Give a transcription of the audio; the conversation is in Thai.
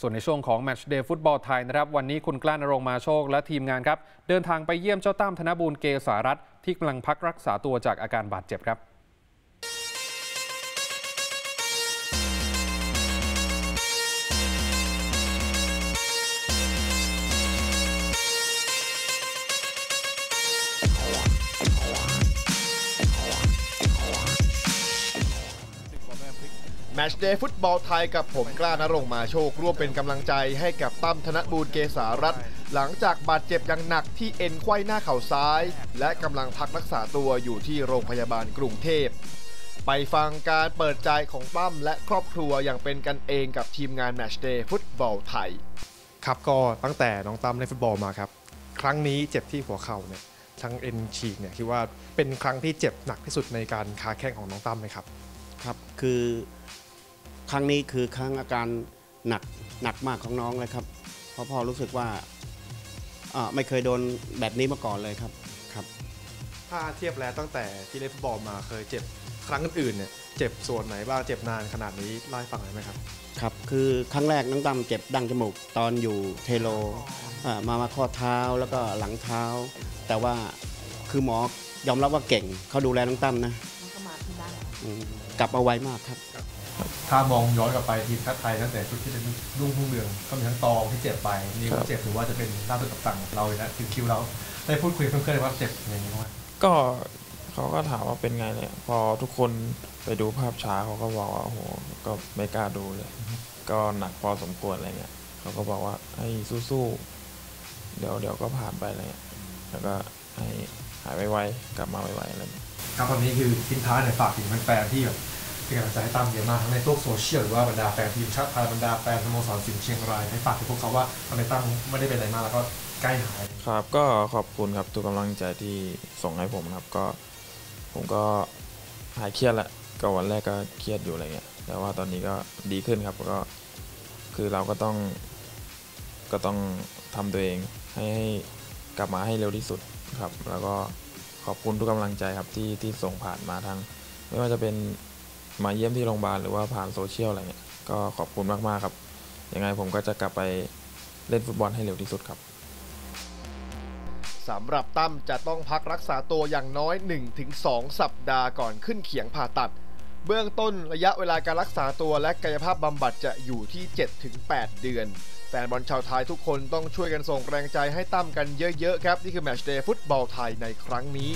ส่วนในช่วงของแมตช์เดย์ฟุตบอลไทยนะครับ วันนี้คุณกล้านรงมาโชคและทีมงานครับ เดินทางไปเยี่ยมเจ้าตั้มธนบูรเกษารัตที่กำลังพักรักษาตัวจากอาการบาดเจ็บครับ แมตช์เดย์ฟุตบอลไทยกับผมกล้านรงค์มาโชคร่วมเป็นกำลังใจให้กับตั้มธนบูรณ์เกษารัตน์หลังจากบาดเจ็บอย่างหนักที่เอ็นไขว้หน้าเข่าซ้าย และกำลังพักรักษาตัวอยู่ที่โรงพยาบาลกรุงเทพ ไปฟังการเปิดใจของตั้มและครอบครัวอย่างเป็นกันเองกับทีมงานแมตช์เดย์ฟุตบอลไทย ครับก็ตั้งแต่น้องตั้มเล่นฟุตบอลมาครับ ครั้งนี้เจ็บที่หัวเข่าเนี่ยทั้งเอ็นฉีกเนี่ยคิดว่าเป็นครั้งที่เจ็บหนักที่สุดในการค้าแข้งของน้องตั้มไหมครับครับ คือค รั้งนี้คือครั้งอาการหนักหนักมากของน้องเลยครับ เพราะพ่อรู้สึกว่าอ่าไม่เคยโดนแบบนี้มาก่อนเลยครับครับถ้าเทียบแล้วตั้งแต่ที่เล่นฟุตบอลมาเคยเจ็บครั้งอื่นๆเนี่ยเจ็บส่วนไหนบ้างเจ็บนานขนาดนี้เล่าให้ฟังหน่อยไหมครับครับคือครั้งแรกน้องตั้มเจ็บดั้งจมูกตอนอยู่เทโลอ่ามามาข้อเท้าแล้วก็หลังเท้า แต่ว่าคือหมอยอมรับว่าเก่งเขาดูแลน้องตั้มนะอืมกลับมาไวมากครับ ถ้ามองย้อนกลับไปทีมชาติไทยตั้งแต่ชุดที่เป็นรุ่งพุ่งเรืองก็มีทั้งตองที่เจ็บไปนี่ก็เจ็บถือว่าจะเป็นล่าสุดกับตังของเราเลยนะถึงคิวเราได้พูดคุยกับเพื่อนๆว่าเจ็บอย่างนี้ว่าก็เขาก็ถามว่าเป็นไงเนี่ย พอทุกคนไปดูภาพช้าเขาก็บอกว่าโอ้โหก็ไม่กล้าดูเลย ก็หนักพอสมควรอะไรเงี้ยเขาก็บอกว่าให้สู้ๆเดี๋ยวเดี๋ยวก็ผ่านไปอะไรเงี้ยแล้วก็ให้หายไวๆกลับมาไวๆอะไรเงี้ยครับตอนนี้คือทิ้งท้ายหน่อยฝากถึงแฟนๆที่แบบ เป็นกำลังใจให้ตั้มเยอะมากทั้งในโลกโซเชียลหรือว่าบรรดาแฟนทีมชาติไทยบรรดาแฟนสโมสรสิงห์เชียงรายให้ฝากถึงพวกเขาว่าทำไมตั้มไม่ได้เป็นอะไรมากแล้วก็ใกล้หายครับก็ขอบคุณครับทุกกำลังใจที่ส่งให้ผมนะครับก็ ผมก็หายเครียดละก็วันแรกก็เครียดอยู่อะไรเงี้ยแต่ว่าตอนนี้ก็ดีขึ้นครับก็คือเราก็ต้องก็ต้องทำตัวเองใหให้กลับมาให้เร็วที่สุดครับ แล้วก็ขอบคุณทุกกำลังใจครับที่ที่ส่งผ่านมาทางไม่ว่าจะเป็น มาเยี่ยมที่โรงพยาบาลหรือว่าผ่านโซเชียลอะไรเงี้ยก็ขอบคุณมากๆครับ ยังไงผมก็จะกลับไปเล่นฟุตบอลให้เร็วที่สุดครับสำหรับตั้มจะต้องพักรักษาตัวอย่างน้อย 1-2 สัปดาห์ก่อนขึ้นเขียงผ่าตัด เบื้องต้นระยะเวลาการรักษาตัวและกายภาพบำบัดจะอยู่ที่ 7-8 เดือนแฟนบอลชาวไทยทุกคนต้องช่วยกันส่งแรงใจให้ตั้มกันเยอะๆครับ นี่คือแมชเดย์ฟุตบอลไทยในครั้งนี้